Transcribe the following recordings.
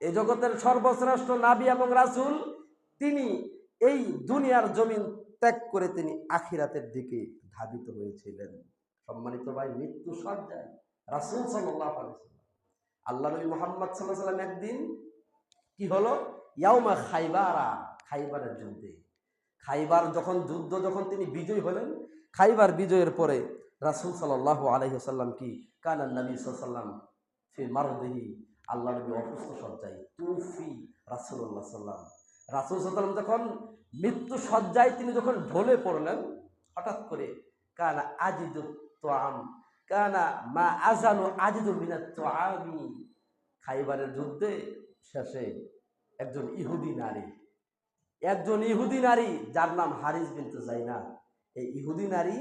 এই জগতের সর্বশ্রেষ্ঠ নাবি এবং রাসূল, তিনি এই দুনিয়ার জমিন ত্যাগ করে তিনি আখিরাতের দিকে ধাবিত হয়েছিলেন। সম্মানিত ভাই, মৃত্যু সজ্জায় রাসূল সাল্লাম আল্লাহ নবী মুহাম্মদ আলাইহি সাল্লাম একদিন কি হলো? ইয়াউমা খাইবারা, খাইবারের যুদ্ধে। খাইবার যখন, যুদ্ধ যখন তিনি বিজয় হলেন, খাইবার বিজয়ের পরে রাসূল সাল্লাল্লাহু আলাইহি সাল্লাম কি? কানান নবী সাল্লাম ফি মারদিহি আল্লাহ নবী অসুস্থ সজ্জায় তুফি রাসূলুল্লাহ সাল্লাম রাসূল সাল্লাম যখন মৃত্যু সজ্জায় তিনি যখন ঢলে পড়লেন, হঠাৎ করে কানা আজিদু তোয়াম কানা মা আজানু আজিদু মিনাত তোয়ামি খাইবারের যুদ্ধে শেষে একজন ইহুদি নারী, একজন ইহুদি নারী যার নাম হারিস বিনতে জাইনা এই ইহুদি নারী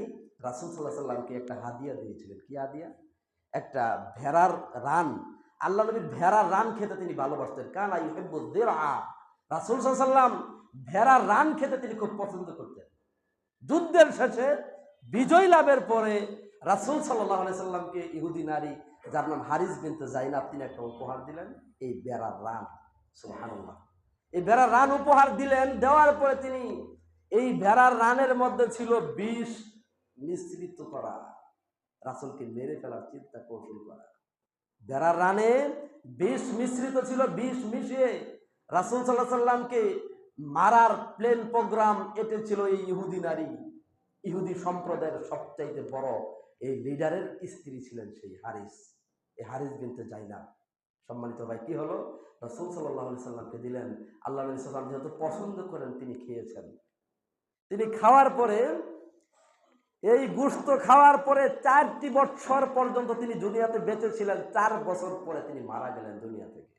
রাসুল সাল্লাহ সাল্লামকে একটা হাদিয়া দিয়েছিলেন। কি হাদিয়া? একটা ভেড়ার রান আল্লাহ নবীর ভেড়ার রান খেতে তিনি ভালোবাসতেন। কানা ইহেব্বু দেরা রাসুল সাল্লাম ভেড়ার রান খেতে তিনি খুব পছন্দ করতেন। যুদ্ধের শেষে বিজয় লাভের পরে রাসুল সাল্লাহ সাল্লামকে ইহুদি নারী, যার নাম হারিস বিনতে জাইনাব তিনি একটা উপহার দিলেন, এই বেড়ার রান। সুবহানাল্লাহ। এই ভেড়ার রান উপহার দিলেন, দেওয়ার পরে তিনি এই ভেড়ার রানের মধ্যে ছিল বিষ মিশ্রিত করা। রাসুলকে মেরে ফেলার চিন্তা কৌশল করা। ভেড়ার রানে, বিষ মিশ্রিত ছিল, বিষ মিশিয়ে রাসুল সাল্লাহ সাল্লামকে মারার প্লেন প্রোগ্রাম এতে ছিল এই ইহুদি নারী। ইহুদি সম্প্রদায়ের সবচাইতে বড় এই লিডারের স্ত্রী ছিলেন সেই হারিস। এই হারিস বিনতে যায় না সম্মানিত ভাই, কি হলো? রসুল সাল্লাহ সাল্লামকে দিলেন, আল্লাহ আলি সাল্লাম যেহেতু পছন্দ করেন, তিনি খেয়েছেন। তিনি খাওয়ার পরে এই গুস্ত খাওয়ার পরে চারটি বছর পর্যন্ত তিনি দুনিয়াতে বেঁচে ছিলেন। চার বছর পরে তিনি মারা গেলেন দুনিয়া থেকে।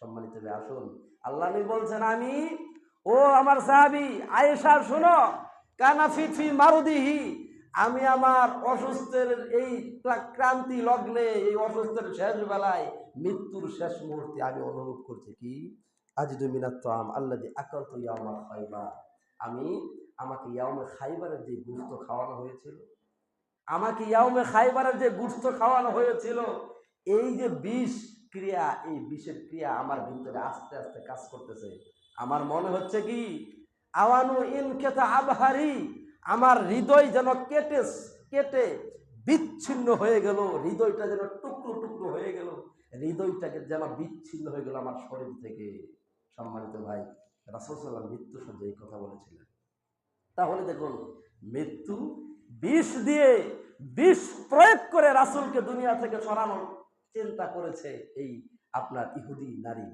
সম্মানিত আসুন। আল্লাহ বলছেন, আমি, ও আমার সাহাবি, আয়েশা, শোনো কানাফি ফি মারুদিহি, আমি আমার অসুস্থের এই ক্রান্তি লগ্নে, এই অসুস্থের শেষ বেলায় মৃত্যুর শেষ মুহূর্তে আমি অনুভব করছি কি? আজিদু মিনাত আম আল্লাদি আকাল তো ইয়ামা খাইবা আমি আমাকে ইয়ামে খাইবারের যে গুস্ত খাওয়ানো হয়েছিল, আমাকে ইয়ামে খাইবারের যে গুস্ত খাওয়ানো হয়েছিল, এই যে বিষ ক্রিয়া, এই বিষের ক্রিয়া আমার ভিতরে আস্তে আস্তে কাজ করতেছে। আমার মনে হচ্ছে কি, আওয়ানু ইন খেতা আবহারি, আমার হৃদয় যেন কেটে কেটে বিচ্ছিন্ন হয়ে গেল, হৃদয়টা যেন টুকরো টুকরো হয়ে গেল, হৃদয়টাকে যেন বিচ্ছিন্ন হয়ে গেল আমার শরীর থেকে। সম্মানিত ভাই রাসুলসাল্লাম মৃত্যু সঙ্গে এই কথা বলেছিলেন। তাহলে দেখুন, মৃত্যু বিষ দিয়ে বিষ প্রয়োগ করে রাসুলকে দুনিয়া থেকে সরানোর চিন্তা করেছে এই আপনার ইহুদি নারী।